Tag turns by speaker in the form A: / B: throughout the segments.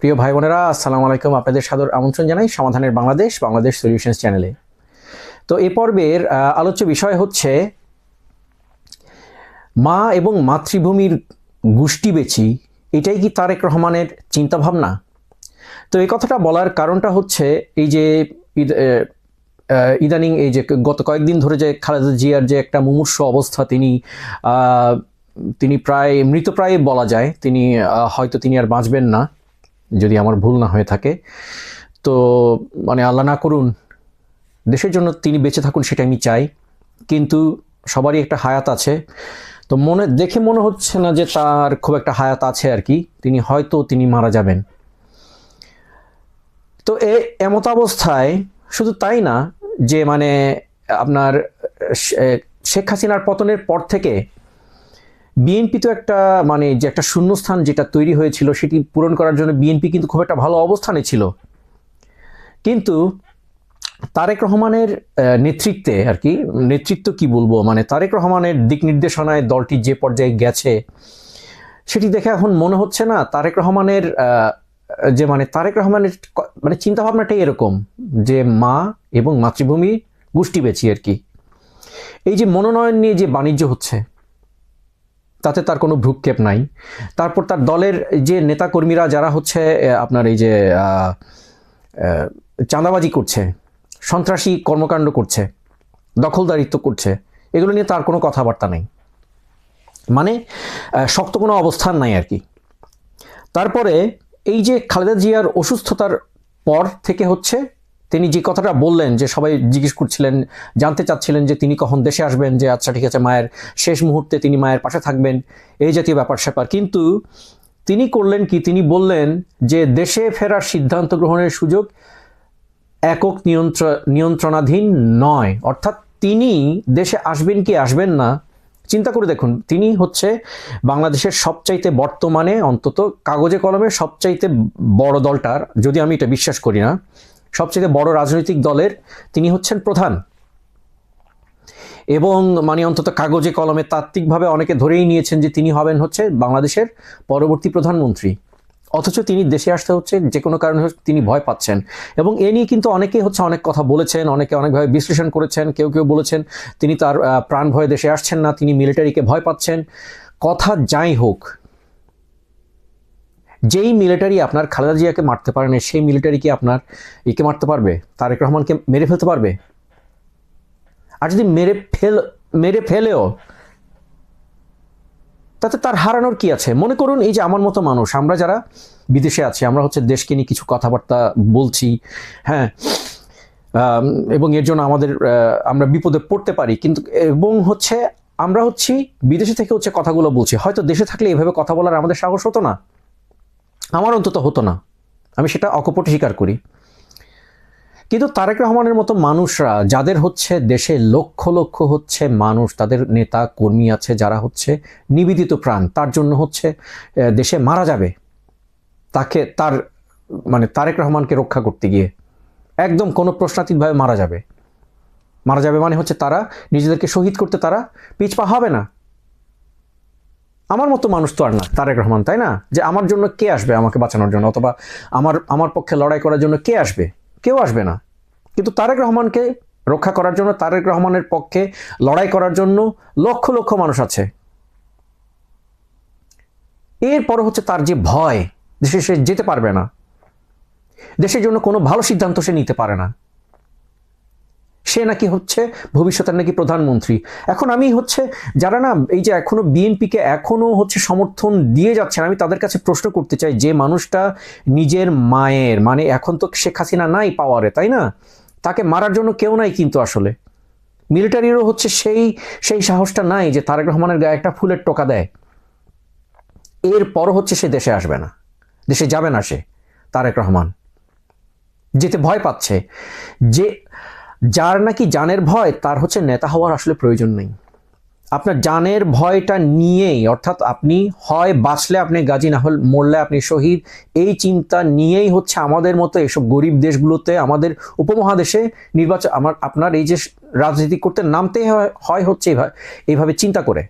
A: প্রিয় ভাই বোনেরা, আসসালামু আলাইকুম। আপনাদের সাদর আমন্ত্রণ জানাই সমাধানের বাংলাদেশ বাংলাদেশ সলিউশনস চ্যানেলে তো এ পর্বের আলোচ্য বিষয় হচ্ছে, মা এবং মাতৃভূমির গোষ্ঠী বেচি, এটাই কি তারেক রহমানের চিন্তাভাবনা? তো এই কথাটা বলার কারণটা হচ্ছে, এই যে ইদানিং এই যে গত কয়েকদিন ধরে যে খালেদা জিয়ার যে একটা মুমূর্ষ অবস্থা, তিনি তিনি প্রায় মৃতপ্রায় বলা যায়, তিনি হয়তো তিনি আর বাঁচবেন না। যদি আমার ভুল না হয়ে থাকে। তো মানে আল্লাহ না করুন, দেশের জন্য তিনি বেঁচে থাকুন সেটা আমি চাই। কিন্তু সবারই একটা হায়াত আছে। তো মনে, দেখে মনে হচ্ছে না যে তার খুব একটা হায়াত আছে আর কি। তিনি হয়তো তিনি মারা যাবেন। তো এ, এমত অবস্থায় শুধু তাই না যে মানে আপনার শেখ হাসিনার পতনের পর থেকে বিএনপি তো একটা মানে যে একটা শূন্যস্থান যেটা তৈরি হয়েছিল, সেটি পূরণ করার জন্য বিএনপি কিন্তু খুব একটা ভালো অবস্থানে ছিল। কিন্তু তারেক রহমানের নেতৃত্বে আর কি, নেতৃত্ব কি বলব মানে তারেক রহমানের দিক নির্দেশনায় দলটি যে পর্যায়ে গেছে, সেটি দেখে এখন মনে হচ্ছে না তারেক রহমানের যে মানে তারেক রহমানের মানে চিন্তাভাবনাটাই এরকম, যে মা এবং মাতৃভূমি গোষ্ঠী বেচি আর কি। এই যে মনোনয়ন নিয়ে যে বাণিজ্য হচ্ছে তাতে তার কোনো ভ্রুক্ষেপ নাই। তারপর তার দলের যে নেতাকর্মীরা, যারা হচ্ছে আপনার এই যে চাঁদাবাজি করছে, সন্ত্রাসী কর্মকাণ্ড করছে, দখলদারিত্ব করছে, এগুলো নিয়ে তার কোনো কথাবার্তা নেই। মানে শক্ত কোনো অবস্থান নাই আর কি। তারপরে এই যে খালেদা জিয়ার অসুস্থতার পর থেকে হচ্ছে তিনি যে কথাটা বললেন যে সবাই জিজ্ঞেস করছিলেন, জানতে চাচ্ছিলেন যে তিনি কখন দেশে আসবেন, যে আচ্ছা ঠিক আছে, মায়ের শেষ মুহূর্তে তিনি মায়ের পাশে থাকবেন, এই জাতীয় ব্যাপার স্যাপার। কিন্তু তিনি করলেন কি? তিনি বললেন যে দেশে ফেরার সিদ্ধান্ত গ্রহণের সুযোগ একক নিয়ন্ত্র, নিয়ন্ত্রণাধীন নয়। অর্থাৎ তিনি দেশে আসবেন কি আসবেন না, চিন্তা করে দেখুন। তিনি হচ্ছে বাংলাদেশের সবচাইতে বর্তমানে অন্তত কাগজে কলমে সবচাইতে বড় দলটার, যদি আমি এটা বিশ্বাস করি না সবচাইতে বড় রাজনৈতিক দলের তিনি হচ্ছেন প্রধান। এবং মানে অন্তত কাগজে, কলমে তাত্ত্বিকভাবে অনেকে ধরেই নিয়েছেন যে তিনি হবেন হচ্ছে বাংলাদেশের পরবর্তী প্রধানমন্ত্রী। অথচ তিনি দেশে আসতে হচ্ছে, যে কোনো কারণে তিনি ভয় পাচ্ছেন। এবং এ নিয়ে কিন্তু অনেকেই হচ্ছে অনেক কথা বলেছেন, অনেকে অনেকভাবে বিশ্লেষণ করেছেন, কেউ কেউ বলেছেন তিনি তার প্রাণ ভয়ে দেশে আসছেন না, তিনি মিলিটারিকে ভয় পাচ্ছেন। কথা যাই হোক যেই মিলিটারি আপনার খালেদা জিয়াকে মারতে পারে না সেই মিলিটারি কি আপনার একে মারতে পারবে? তারেক রহমানকে মেরে ফেলতে পারবে? আর যদি মেরে ফেল, মেরে ফেলেও, তাতে তার হারানোর কি আছে? মনে করুন এই যে আমার মতো মানুষ, আমরা যারা বিদেশে আছি, আমরা হচ্ছে দেশকে নিয়ে কিছু কথাবার্তা বলছি হ্যাঁ এবং এর জন্য আমাদের আমরা বিপদে পড়তে পারি, কিন্তু, এবং হচ্ছে আমরা হচ্ছি, বিদেশে থেকে হচ্ছে কথাগুলো বলছি। হয়তো দেশে থাকলে এভাবে কথা বলার আমাদের সাহস হতো না। আমার অন্তত হতো না। আমি সেটা অকপটে স্বীকার করি। কিন্তু তারেক রহমানের মতো মানুষরা, যাদের হচ্ছে দেশে লক্ষ লক্ষ হচ্ছে মানুষ, তাদের নেতা, কর্মী আছে, যারা হচ্ছে নিবেদিত প্রাণ, তার জন্য হচ্ছে দেশে মারা যাবে। তাকে, তার মানে তারেক রহমানকে রক্ষা করতে গিয়ে একদম কোনো প্রশ্নাতীতভাবে মারা যাবে। মারা যাবে মানে হচ্ছে তারা নিজেদেরকে শহীদ করতে তারা পিছপা হবে না। আমার মতো মানুষ তো আর না, তারেক রহমান, তাই না? যে আমার জন্য কে আসবে আমাকে বাঁচানোর জন্য? অথবা আমার আমার পক্ষে লড়াই করার জন্য কে আসবে? কেউ আসবে না। কিন্তু তারেক রহমানকে রক্ষা করার জন্য, তারেক রহমানের পক্ষে লড়াই করার জন্য লক্ষ লক্ষ মানুষ আছে। এরপর হচ্ছে তার যে ভয়, দেশে সে যেতে পারবে না। দেশের জন্য কোনো ভালো সিদ্ধান্ত সে নিতে পারে না। সে নাকি হচ্ছে ভবিষ্যতের নাকি প্রধানমন্ত্রী। এখন আমি হচ্ছে যারা না এই যে এখনও বিএনপিকে এখনও হচ্ছে সমর্থন দিয়ে যাচ্ছেন, আমি তাদের কাছে প্রশ্ন করতে চাই, যে মানুষটা নিজের মায়ের মানে এখন তো শেখ হাসিনা নাই পাওয়ারে তাই না? তাকে মারার জন্য কেউ নাই কিন্তু আসলে। মিলিটারিরও হচ্ছে সেই সেই সাহসটা নাই যে তারেক রহমানের গায়ে একটা ফুলের টোকা দেয়। এরপরও হচ্ছে সে দেশে আসবে না। দেশে যাবে না সে, তারেক রহমান। যেতে ভয় পাচ্ছে। যে যার নাকি জানের ভয়, তার হচ্ছে নেতা হওয়ার আসলে প্রয়োজন নেই। আপনার জানের ভয়টা নিয়েই, অর্থাৎ আপনি হয় বাঁচলে আপনি গাজী না হল মরলে আপনি শহীদ, এই চিন্তা নিয়েই হচ্ছে আমাদের মতো এসব গরিব দেশগুলোতে, আমাদের উপমহাদেশে নির্বাচন, আমার, আপনার এই যে রাজনীতি করতে নামতে হয় হচ্ছে এইভাবে এইভাবে চিন্তা করে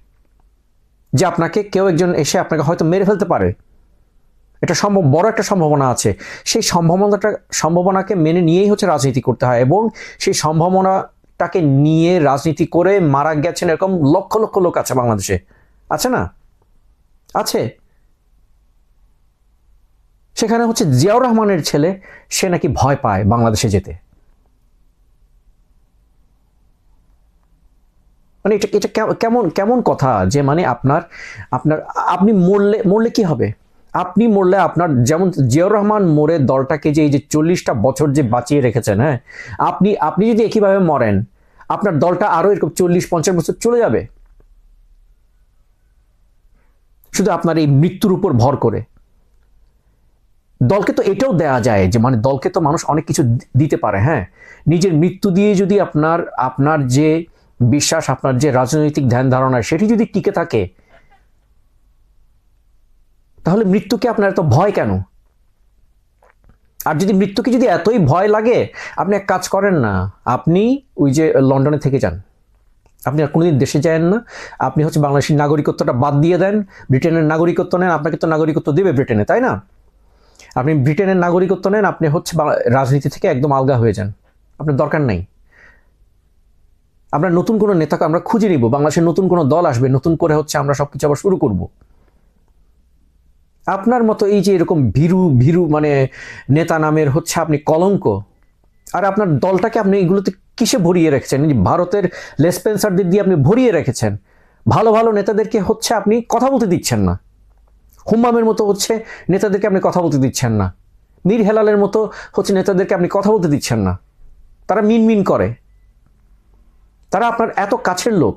A: যে আপনাকে কেউ একজন এসে আপনাকে হয়তো মেরে ফেলতে পারে। এটা সম্ভব, বড় একটা সম্ভাবনা আছে। সেই সম্ভাবনাটা, সম্ভাবনাকে মেনে নিয়েই হচ্ছে রাজনীতি করতে হয় এবং সেই সম্ভাবনাটাকে নিয়ে রাজনীতি করে মারা গেছেন এরকম লক্ষ লক্ষ লোক আছে বাংলাদেশে। আছে না? আছে। সেখানে হচ্ছে জিয়াউর রহমানের ছেলে, সে নাকি ভয় পায় বাংলাদেশে যেতে। মানে এটা এটা কেমন কেমন কথা যে মানে আপনার আপনার, আপনি মরলে মরলে কি হবে? আপনি মরলে আপনার যেমন জিয়াউর রহমান মরে দলটাকে যে এই যে চল্লিশটা বছর যে বাঁচিয়ে রেখেছেন হ্যাঁ? আপনি আপনি যদি একইভাবে মরেন, আপনার দলটা আরও এরকম চল্লিশ, পঞ্চাশ বছর চলে যাবে। শুধু আপনার এই মৃত্যুর উপর ভর করে। দলকে তো এটাও দেয়া যায় যে মানে দলকে তো মানুষ অনেক কিছু দিতে পারে হ্যাঁ? নিজের মৃত্যু দিয়ে যদি আপনার আপনার যে বিশ্বাস, আপনার যে রাজনৈতিক ধ্যান ধারণা, সেটি যদি টিকে থাকে তাহলে মৃত্যুকে আপনার এত ভয় কেন? আর যদি মৃত্যুকে যদি এতই ভয় লাগে, আপনি এক কাজ করেন না, আপনি ওই যে লন্ডনে থেকে যান। আপনি আর কোনোদিন দেশে যায়েন না। আপনি হচ্ছে বাংলাদেশের নাগরিকত্বটা বাদ দিয়ে দেন, ব্রিটেনের নাগরিকত্ব নেন, আপনাকে তো নাগরিকত্ব দেবে ব্রিটেনে, তাই না? আপনি ব্রিটেনের নাগরিকত্ব নেন, আপনি হচ্ছে রাজনীতি থেকে একদম আলগা হয়ে যান। আপনার দরকার নাই। আমরা নতুন কোনো নেতাকে আমরা খুঁজে নিব, বাংলাদেশের নতুন কোনো দল আসবে, নতুন করে হচ্ছে আমরা সব কিছু আবার শুরু করব। আপনার মতো এই যে এরকম ভীরু ভীরু মানে নেতা নামের হচ্ছে আপনি কলঙ্ক, আর আপনার দলটাকে আপনি এগুলোতে কিসে ভরিয়ে রেখেছেন? ভারতের লেসপেন্সারদের দিয়ে আপনি ভরিয়ে রেখেছেন। ভালো ভালো নেতাদেরকে হচ্ছে আপনি কথা বলতে দিচ্ছেন না। হুম্মামের মতো হচ্ছে নেতাদেরকে আপনি কথা বলতে দিচ্ছেন না। মীর হেলালের মতো হচ্ছে নেতাদেরকে আপনি কথা বলতে দিচ্ছেন না। তারা মিন মিন করে। তারা আপনার এত কাছের লোক।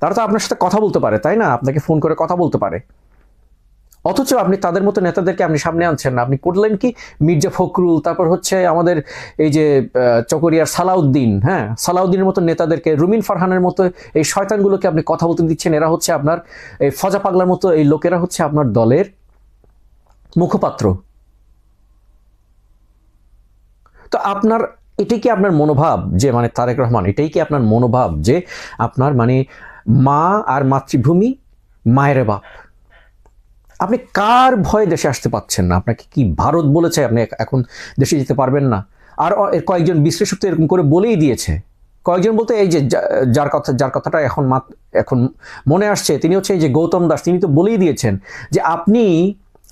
A: তারা তো আপনার সাথে কথা বলতে পারে, তাই না? আপনাকে ফোন করে কথা বলতে পারে। অথচ আপনি তাদের মতো নেতাদেরকে আপনি সামনে আনছেন না। আপনি করলেন কি? মির্জা ফখরুল, তারপর হচ্ছে আমাদের এই যে চকরিয়ার সালাউদ্দিন হ্যাঁ? সালাউদ্দিনের মতো নেতাদেরকে, রুমিন ফারহানের মতো এই শয়তানগুলোকে আপনি কথা বলতে দিচ্ছেন। এরা হচ্ছে আপনার এই ফজা পাগলার মতো এই লোকেরা হচ্ছে আপনার দলের মুখপাত্র। তো আপনার, এটাই কি আপনার মনোভাব যে মানে তারেক রহমান, এটাই কি আপনার মনোভাব যে, আপনার মানে মা আর মাতৃভূমি মায়ের বাপ? আপনি কার ভয়ে দেশে আসতে পাচ্ছেন না? আপনাকে কি ভারত বলেছে? আপনি এখন দেশে যেতে পারবেন না। আর কয়েকজন বিশ্লেষক তো এরকম করে বলেই দিয়েছে। কয়েকজন বলতে এই যে যার কথা যার কথাটা এখন এখন মনে আসছে, তিনি হচ্ছে এই যে গৌতম দাস, তিনি তো বলেই দিয়েছেন যে আপনি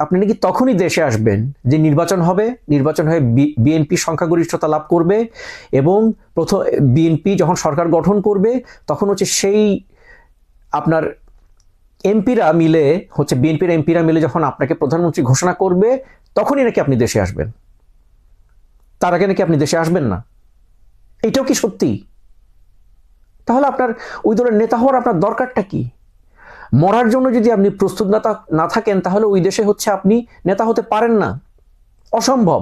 A: আপনি নাকি তখনই দেশে আসবেন যে নির্বাচন হবে। নির্বাচন হয়ে বিএনপি সংখ্যাগরিষ্ঠতা লাভ করবে এবং প্রথম বিএনপি যখন সরকার গঠন করবে, তখন হচ্ছে সেই আপনার এমপিরা মিলে, হচ্ছে বিএনপির এমপিরা মিলে যখন আপনাকে প্রধানমন্ত্রী ঘোষণা করবে, তখনই নাকি আপনি দেশে আসবেন? তার আগে নাকি আপনি দেশে আসবেন না? এটাও কি সত্যি? তাহলে আপনার, ওই দলের নেতা হওয়ার আপনার দরকারটা কি? মরার জন্য যদি আপনি প্রস্তুত না না থাকেন, তাহলে ওই দেশে হচ্ছে আপনি নেতা হতে পারেন না। অসম্ভব।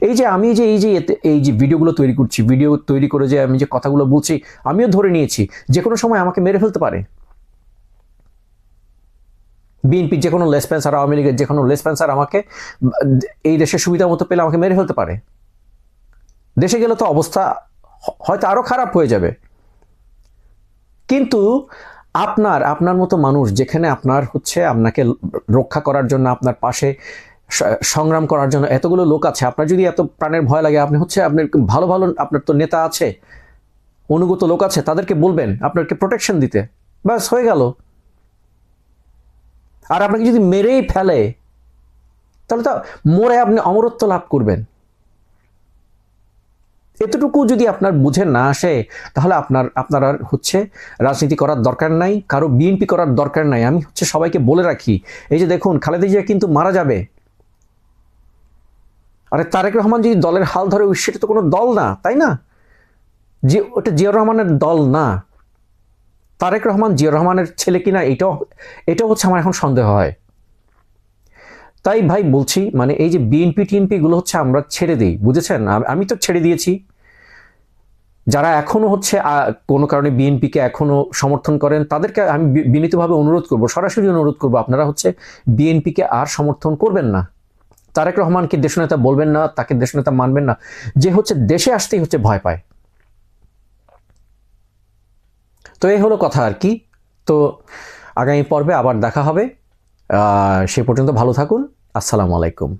A: এই যে আমি যে, এই যে এই যে ভিডিওগুলো তৈরি করছি, ভিডিও তৈরি করে যে আমি যে কথাগুলো বলছি, আমিও ধরে নিয়েছি, যে কোনো সময় আমাকে মেরে ফেলতে পারে। বিএনপির যে কোনো লেসপেন্সার আওয়ামী লীগের যে কোনো লেসপেন্সার আমাকে, এই দেশের সুবিধা মতো পেলে আমাকে মেরে ফেলতে পারে। দেশে গেলে তো অবস্থা হয়তো আরও খারাপ হয়ে যাবে। কিন্তু আপনার আপনার মতো মানুষ যেখানে আপনার হচ্ছে আপনাকে রক্ষা করার জন্য, আপনার পাশে সংগ্রাম করার জন্য এতগুলো লোক আছে, আপনার যদি এত প্রাণের ভয় লাগে, আপনি হচ্ছে আপনার ভালো ভালো আপনার তো নেতা আছে, অনুগত লোক আছে, তাদেরকে বলবেন, আপনাকে প্রোটেকশন দিতে। ব্যাস, হয়ে গেল। আর আপনাকে যদি মেরেই ফেলে, তাহলে তো মরে আপনি অমরত্ব লাভ করবেন। এতটুকু যদি আপনার বুঝে না আসে, তাহলে আপনার আপনার আর হচ্ছে রাজনীতি করার দরকার নাই, কারও বিএনপি করার দরকার নাই। আমি হচ্ছে সবাইকে বলে রাখি, এই যে দেখুন, খালেদা জিয়া কিন্তু মারা যাবে। আরে তারেক রহমান যদি দলের হাল ধরে সেটা তো কোনো দল না, তাই না? যে ওটা জিয়াউর রহমানের দল না। তারেক রহমান জিয়াউর রহমানের ছেলে কিনা, এটাও এটাও হচ্ছে আমার এখন সন্দেহ হয়। তাই ভাই বলছি মানে এই যে বিএনপি, টিএনপি গুলো হচ্ছে আমরা ছেড়ে দিই, বুঝেছেন? আম- তো ছেড়ে দিয়েছি। যারা এখনও হচ্ছে কোনো কারণে বিএনপিকে এখনও সমর্থন করেন, তাদেরকে আমি বিনীতভাবে অনুরোধ করব, সরাসরি অনুরোধ করব, আপনারা হচ্ছে বিএনপিকে আর সমর্থন করবেন না। তারেক রহমানকে দেশনেতা বলবেন না, তাকে দেশনেতা মানবেন না। যে হচ্ছে দেশে আসতেই হচ্ছে ভয় পায়। তো এই হলো কথা আর কি। তো আগামী পর্বে আবার দেখা হবে। সে পর্যন্ত ভালো থাকুন। আসসালামু আলাইকুম।